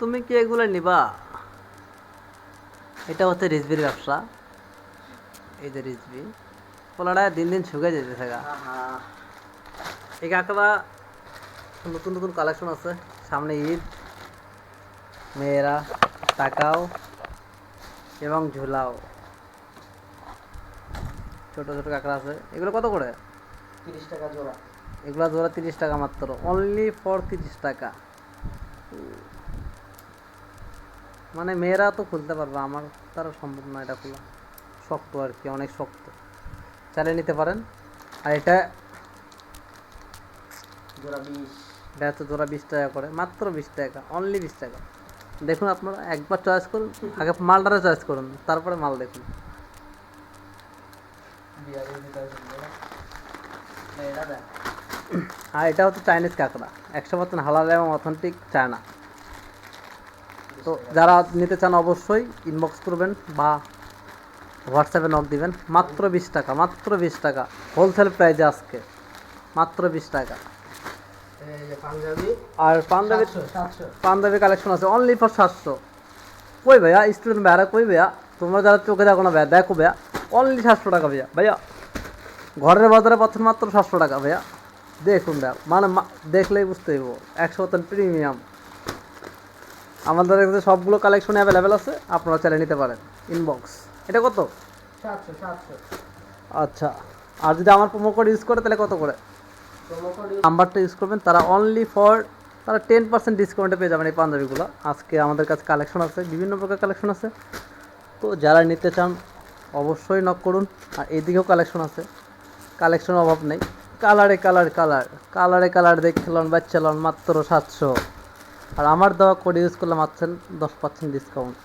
তুমি কি এগুলো নিবা? এটা হচ্ছে রিজবির ব্যবসা। এই যে রিজবি পোলাটা দিন দিন শুকে যেতে থাকা। এই কাকড়া নতুন নতুন কালেকশন আছে। সামনে ঈদ মেয়েরা টাকাও এবং ঝুলাও। ছোট ছোট কাঁকড়া আছে। এগুলো কত করে? তিরিশ টাকা জোড়া। এগুলো ধরা তিরিশ টাকা মাত্র। অনলি ফর তিরিশ টাকা। মানে মেয়েরা তো খুলতে পারবে আমার তারা সম্ভব না এটা খোলা। শক্ত আর কি অনেক শক্ত। চালিয়ে নিতে পারেন। আর এটা জোড়া বিশ। এটা হচ্ছে জোড়া বিশ টাকা করে মাত্র বিশ টাকা অনলি বিশ টাকা। দেখুন আপনারা একবার চয়েস করুন আগে মালটারে চয়েস করুন তারপরে মাল দেখুন। আর এটা হচ্ছে চাইনিজ কাঁকড়া একশো পার্সেন্ট হালাল এবং অথেন্টিক চায়না তো যারা নিতে চান অবশ্যই ইনবক্স করবেন বা হোয়াটসঅ্যাপে নক দিবেন। মাত্র বিশ টাকা মাত্র বিশ টাকা। হোলসেল প্রাইজে আজকে। মাত্র বিশ টাকা। আর পাঞ্জাবি পাঞ্জাবি কালেকশন আছে অনলি ফর সাতশো। কই ভাইয়া স্টুডেন্ট ভাইয়ারা কই ভাইয়া? তোমরা যারা চোখে দেখো না ভাইয়া দেখো ভাইয়া। অনলি সাতশো টাকা ভাইয়া। ভাইয়া ঘরের বাজারে পাচ্ছেন মাত্র সাতশো টাকা ভাইয়া। দেখুন ভাইয়া মানে দেখলেই বুঝতে হইব। একশো প্রিমিয়াম আমাদের কাছে সবগুলো কালেকশন অ্যাভেলেবেল আছে আপনারা চালিয়ে নিতে পারেন। ইনবক্স এটা কত? আচ্ছা। আর যদি আমার প্রোমো কোড ইউজ করে তাহলে কত করে? প্রোমো কোড নাম্বারটা ইউজ করবেন তারা অনলি ফর তারা টেন পার্সেন্ট ডিসকাউন্টে পেয়ে যাবেন এই পাঞ্জাবিগুলো। আজকে আমাদের কাছে কালেকশন আছে বিভিন্ন প্রকার কালেকশন আছে। তো যারা নিতে চান অবশ্যই নক করুন। আর এদিকেও কালেকশন আছে। কালেকশন অভাব নেই। কালারে কালার কালার কালারে কালার দেখছিলাম বাচ্চালাম মাত্র সাতশো। আর আমার দেওয়া কোড ইউজ করলে মাত্র দশ পার্সেন্ট ডিসকাউন্ট